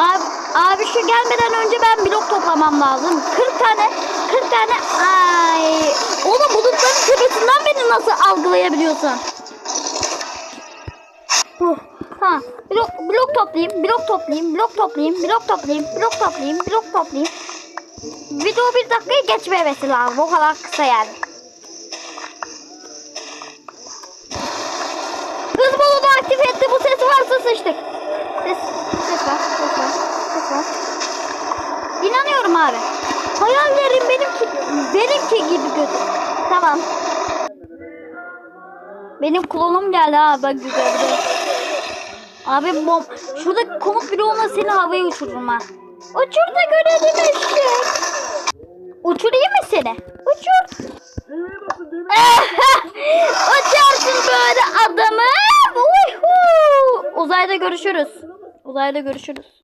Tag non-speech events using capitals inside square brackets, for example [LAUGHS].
Abi, abi şu gelmeden önce ben blok toplamam lazım. 40 tane 40 tane ay. Oğlum bulutların tepesinden beni nasıl algılayabiliyorsun? Huh. Ha, blok, blok toplayayım, blok toplayayım, blok toplayayım, blok toplayayım, blok toplayayım, blok toplayayım. Video bir dakikayı geçmemesi lazım. O kadar kısa yani. Hız bulutu aktif etti. Bu ses varsa sıçtık. Ses, ses var, ses var, ses var. İnanıyorum abi. Hayallerim benimki, benimki gibi kötü. Tamam. Benim klonum geldi ha bak güzel Abi bom şurada komut bile olmasa seni havaya uçururum ha. Uçur da görelim eşek. Uçurayım mı seni? Uçur. [LAUGHS] Uçarsın böyle adamı. Uzayda görüşürüz. Uzayda görüşürüz.